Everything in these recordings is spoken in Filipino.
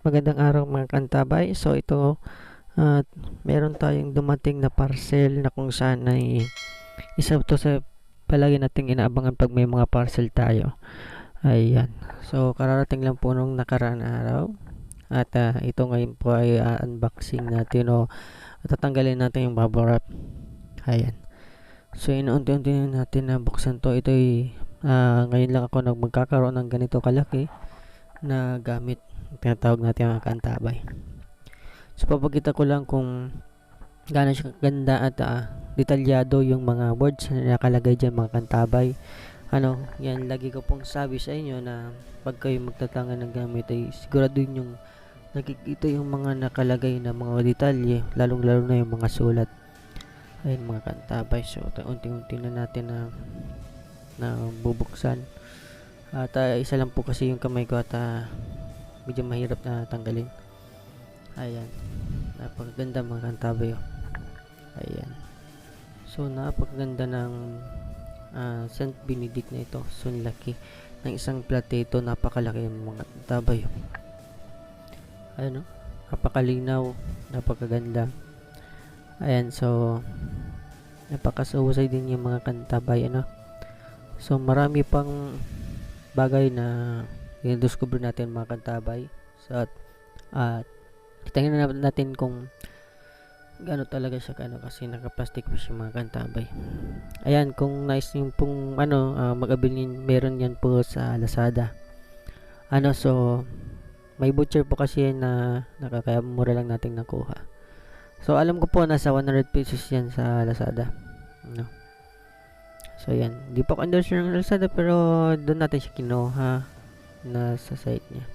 Magandang araw mga kantabay. So ito at meron tayong dumating na parcel na kung saan ay isa to sa palagi nating inaabangan pag may mga parcel tayo. Ayan. So kararating lang po nung nakaraan na araw. At ah, ito ngayon po ay ah, unboxing natin o tatanggalin natin yung bubble wrap. Ayan. So inuunti-unti na natin na buksan to. Ito ay ah, ngayon lang ako nag magkakaroon ng ganito kalaki na gamit tinatawag natin ang kantabay. So papakita ko lang kung gaano siya ganda at ah, detalyado yung mga words na nakalagay dyan mga kantabay. Ano, yan lagi ko pong sabi sa inyo na pag kayo magtatanga ng gamit ay siguraduhin yung nakikita yung mga nakalagay na mga detalye, lalong lalo na yung mga sulat. Ayun mga kantabay. So unti-unti na natin na na bubuksan. At ah, isa lang po kasi yung kamay ko at ah, medyo mahirap na tanggalin. Ayan. Napakaganda mga kantabay. oh. Ayan. So, napakaganda ng ah, Saint Benedict na ito. So, laki ng isang plateto. Napakalaki ng mga kantabay. oh. Ayan o. Napakalinaw. Napakaganda. Ayan. So, napakasuhusay din yung mga kantabay. Ano? So, marami pang bagay na i-discover natin mga kantabay. So, at, at tingnan na natin kung gaano talaga siya kano kasi naka-plastic pa siya mga kantabay. Ayan, kung nice yung pong ano, uh, mag-abilin, meron yan po sa Lazada. Ano, so, may butcher po kasi na nakakaya mura lang nating nakuha. So, alam ko po nasa 100 pesos yan sa Lazada. Ano. So, yan. Di pa ako endorser ng Lazada pero doon natin siya kinuha na sa site niya.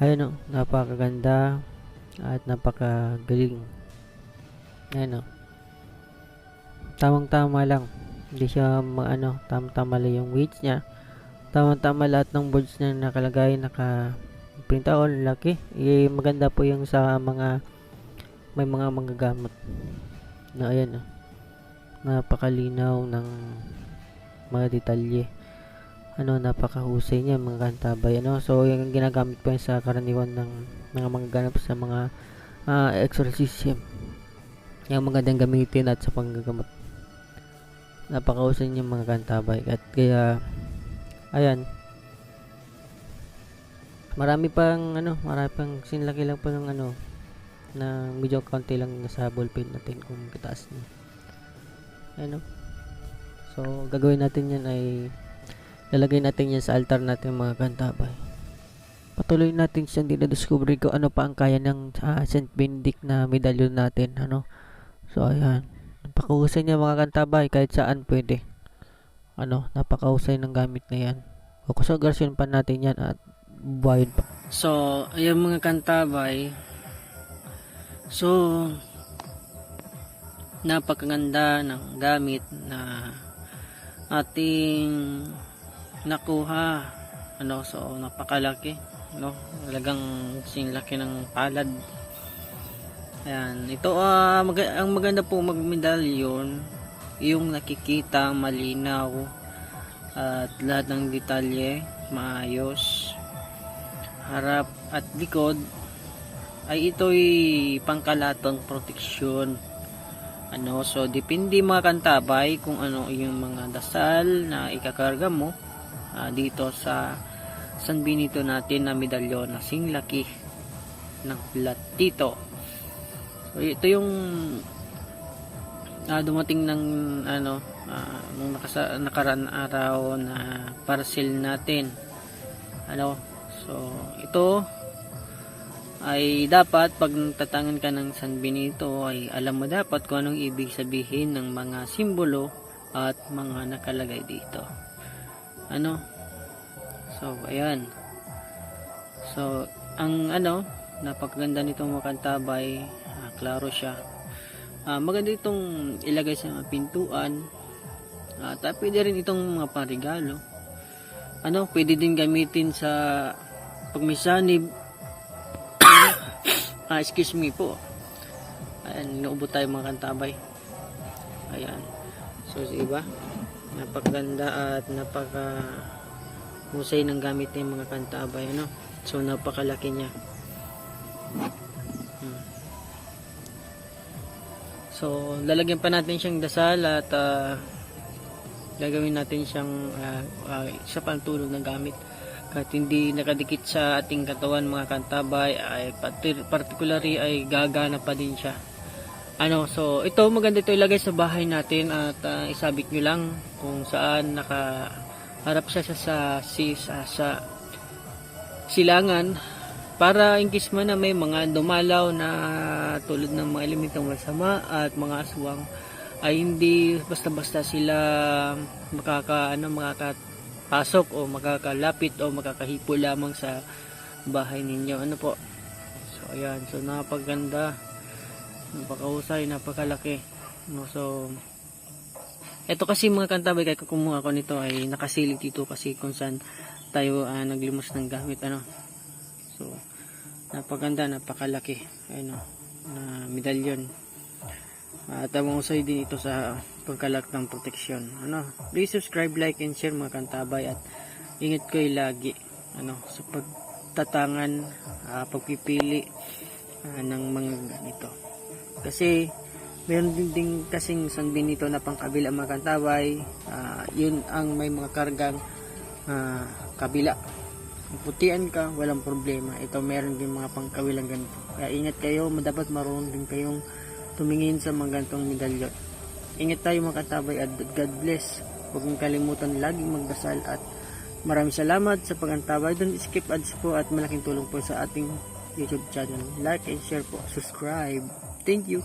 Ayun o, napakaganda at napakagaling. Ayun o. Tamang-tama lang. Hindi siya maano, tamang-tama lang yung weights niya. Tamang-tama lahat ng boards na nakalagay, naka print out, laki. Eh, maganda po yung sa mga may mga manggagamot. Na ayan o. Napakalinaw ng mga detalye ano napakahusay niya mga kantabay ano. So yung ginagamit po yan sa karaniwan ng mga manggaganap sa mga uh, exorcism. Yung magandang gamitin at sa panggagamot. Napakahusay niya mga kantabay. At kaya ayan. Marami pang ano marami pang sinlaki lang po ng ano na medyo konti lang nasa ballpen natin kung kitaas niya. Ano so gagawin natin yan ay lalagay natin yan sa altar natin mga kantabay patuloy natin siyang dinadiscover ko ano pa ang kaya ng uh, St. Benedict na medalyon natin ano? So ayan. Napakahusay niya mga kantabay kahit saan pwede. Ano napakahusay ng gamit na yan. Kukusagasyon pa natin yan at buhayin pa. So ayan mga kantabay so napakaganda ng gamit na ating nakuha. Ano so napakalaki no? Talagang sinlaki ng palad. Ayan. Ito uh, mag ang maganda po magmedalyon yung nakikita malinaw at lahat ng detalye maayos. Harap at likod ay ito'y pangkalatong proteksyon. Ano so depende mga kantabay kung ano yung mga dasal na ikakarga mo uh, dito sa San Benito natin na medalyon na singlaki ng platito. So ito yung uh, dumating ng ano uh, nung nakasa, araw na parcel natin. Ano? So ito ay dapat pag tatangan ka ng San Benito ay alam mo dapat kung anong ibig sabihin ng mga simbolo at mga nakalagay dito ano. So ayan. So ang ano napakaganda nitong makantabay uh, klaro siya. Uh, maganda itong ilagay sa mga pintuan. Uh, pwede rin itong mga parigalo ano pwede din gamitin sa pag may sanib. Ah, excuse me po. Ayan inuubo tayo mga kantabay ayan. So diba napakaganda at napaka husay ng gamit ng mga kantabay ano so napakalaki niya Hmm. So, lalagyan pa natin siyang dasal at ah, gagawin natin siyang ah, ah, isa pang tulong ng gamit. Kahit hindi nakadikit sa ating katawan mga kantabay, ay particularly ay gagana pa din siya. Ano, so ito maganda ito ilagay sa bahay natin at ah, isabit nyo lang kung saan nakaharap siya sa sa, sa, sa silangan para in case man na may mga dumalaw na tulad ng mga elementong masama at mga aswang ay hindi basta-basta sila makaka ano makakapasok o makakalapit o makakahipo lamang sa bahay ninyo. Ano po? So ayan. So napaganda napakahusay napakalaki. No so ito kasi mga kantabay kaya kumuha ko nito ay nakasilid dito kasi kung saan tayo ah, naglimos ng gamit ano. So napaganda napakalaki ayun o na medalyon. At ang usay din ito sa pagkalak ng proteksyon ano. Please subscribe like and share mga kantabay at ingat kayo lagi ano sa pagtatangan ah, pagpipili ah, ng mga ganito kasi meron din, din kasing isang din ito na pangkabila mga kantabay Ah, yun ang may mga kargang ah, kabila. Putian ka walang problema. Ito meron din mga pangkabilang ganito. Kaya ingat kayo dapat marunong din kayong tumingin sa mga ganitong medalyon. Ingat tayo mga katabay at God bless. Huwag mong kalimutan laging magdasal at maraming salamat sa pagantabay don't skip ads po at malaking tulong po sa ating youtube channel. Like and share po. Subscribe thank you